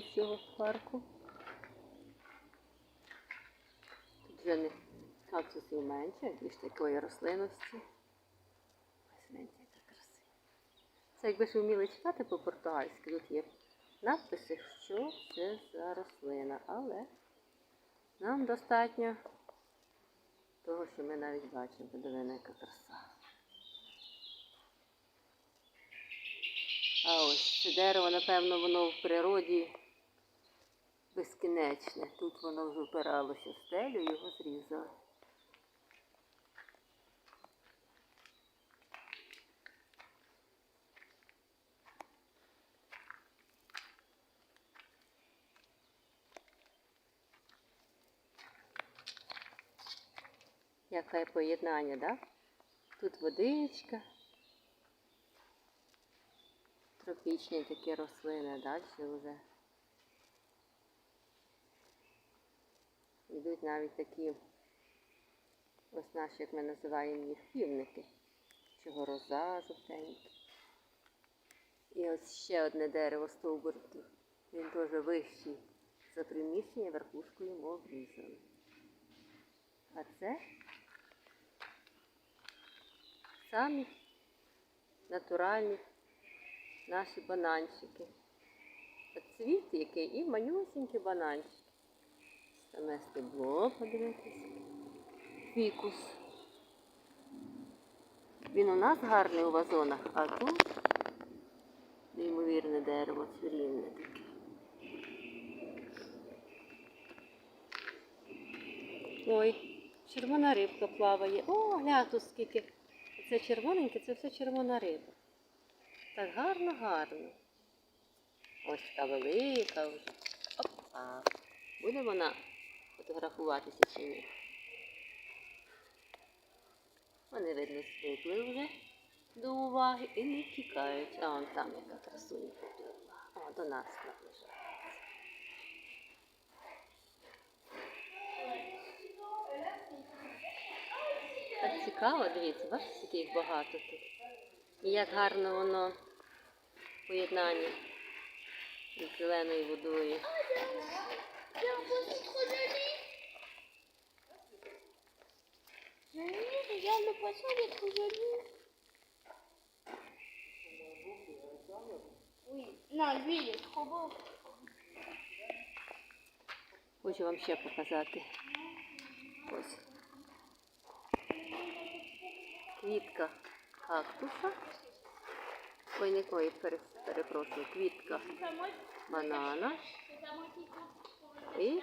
з цього парку. Тут вже не кактусів менше, більш такої рослинності. Ось гляньте, яка красива. Це якби ж вміли читати по-португальськи, тут є надписи, що це за рослина, але нам достатньо того, що ми навіть бачимо. Подивіться, яка краса. А ось це дерево, напевно, воно в природі безкінечне. Тут воно вже впиралося в стелю, його зрізали. Яке поєднання, да? Тут водичка. Тропічні такі рослини, далі вже. Йдуть навіть такі, ось наші, як ми називаємо їх, півники. Чого роза жовтенькі. І ось ще одне дерево стовбур. Він теж вищий за приміщення, верхушку йому обрізали. А це самі натуральні наші бананчики. От цвіт який і манюсінькі бананчики. Саме стебло, подивитися. Фікус. Він у нас гарний у вазонах, а тут неймовірне дерево, цвірінне таке. Ой, червона рибка плаває. О, гля тут скільки. Це червоненьке, це все червона риба. Так гарно, гарно. Ось така велика вже. Опа. Буде вона фотографуватися чи ні? Вони, видно, звикли вже до уваги і не тікають. А вон там яка красуня. О, до нас наближається. Так цікаво, дивіться, бачите, їх багато тут. І як гарно воно поєднання з зеленою водою. Le poisson, il est trop joli. Oui, non, lui, il est trop beau. Хочу вам ще показати. Ось. Квітка кактуса. Ой, не ой, пере- перепрошую, квітка банана. І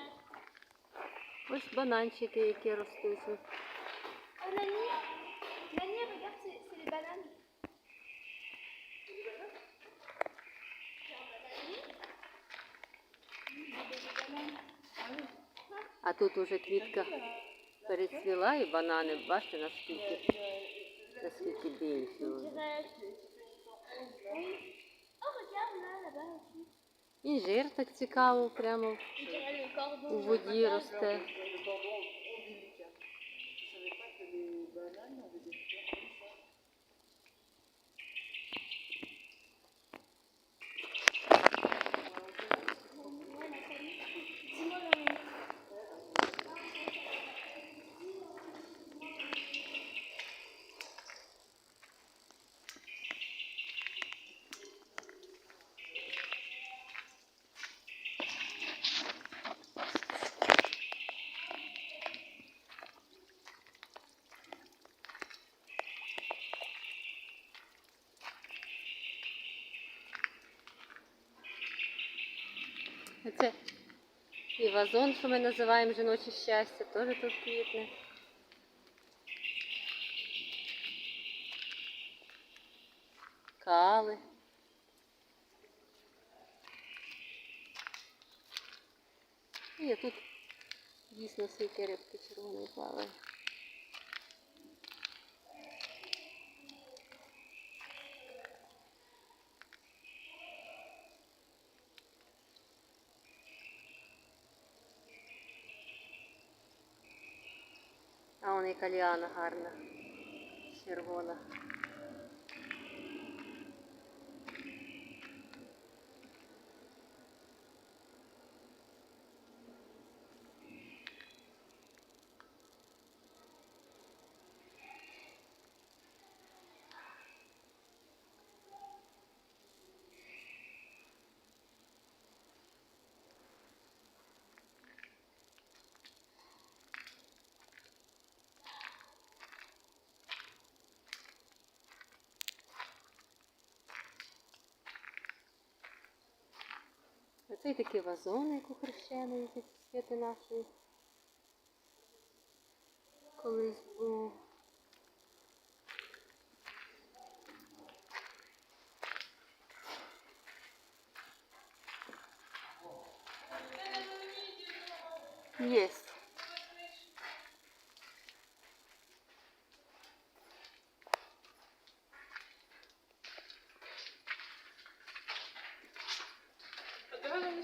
ось бананчики, які ростуть. Тут уже квітка перецвіла і банани, бачите, наскільки, наскільки aussi. Інжир так цікаво, прямо у воді росте. Це і вазон, що ми називаємо жіноче щастя, теж тут квітне. Кали. І тут дійсно скільки рибки червоної плаває. А вон яка ліана гарна. Червона. Це і такі вазони, як у хрещеної нашої. Колись був. Єсть.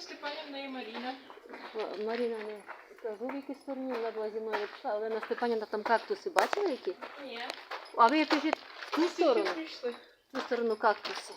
Степанівна і Маріна? Маріна не скажу, в якій стороні вона була зі мною пішла, але на Степанівна там кактуси бачили які? Ні. А ви кажіть в ту сторону, в ту сторону кактуси.